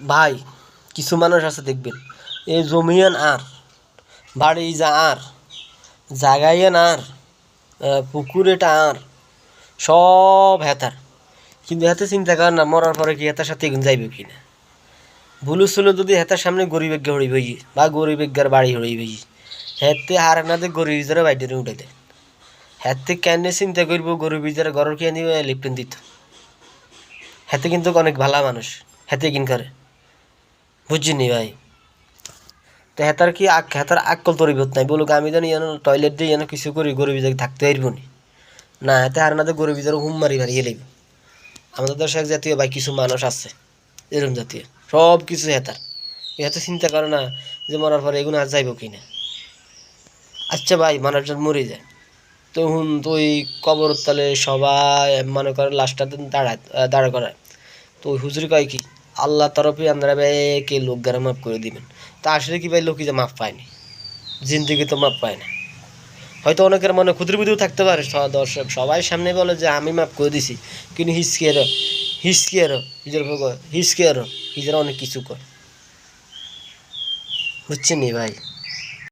ভাই কিছু মানুষ আছে দেখবেন। এই জমিয়ান আর বাড়ি যা আর জাগাইয়ান আর আহ, পুকুর এটা আর সব হেতার। কিন্তু হেতে চিন্তা করেন না মরার পরে কি হেতার সাথে যাইবে কি না ভুলু সুলু যদি হেতার সামনে গরিব এগে হড়িব বা গরিব এগার বাড়ি হড়িব হেতে হারে না দিয়ে গরিব ইজারে বাইরে উঠে দেয়। হেতে কেন চিন্তা করব গরিব ইজারে ঘরের কে নিবে লিপটন দিত? হেতে কিন্তু অনেক ভালা মানুষ হেতে কিন করে? বুঝছিনি ভাই। তো হেতার কি আক হেতার আক্কল তরিবত নাই। বলুক আমি জানি যেন টয়লেট দিয়ে যেন কিছু করি গরিব জায়গায় থাকতে পারব নি। না, হেতে আর না গরিব যারা হুম মারি মারিয়ে লাগবে আমাদের দেশে এক জাতীয় ভাই, কিছু মানুষ আছে এরকম জাতীয়। সব কিছু হেতার। এত চিন্তা করে না যে মরার পরে এগুলো আর যাইব কি না আচ্ছা ভাই, মানুষজন মরে যায়। তো হুন, তো ওই কবর তলে সবাই মনে করে লাশটা দাঁড়ায় দাঁড়া করায়। তো হুজুরি কয় কি? আল্লাহ তরফে আমরা ভাই লোক গারা মাফ করে দিবেন। তা আসলে কি ভাই লোকই যে মাফ পায়নি জিন্দিগি তো মাফ পায় না। হয়তো অনেকের মনে ক্ষুদ্র বুদ্ধিও থাকতে পারে দর্শক, সবাই সামনে বলে যে, আমি মাফ করে দিছি। কিন্তু হিসকিয়ার হিসকিয়ার হিজের এরো হিজের অনেক কিছু কর হচ্ছে নি ভাই?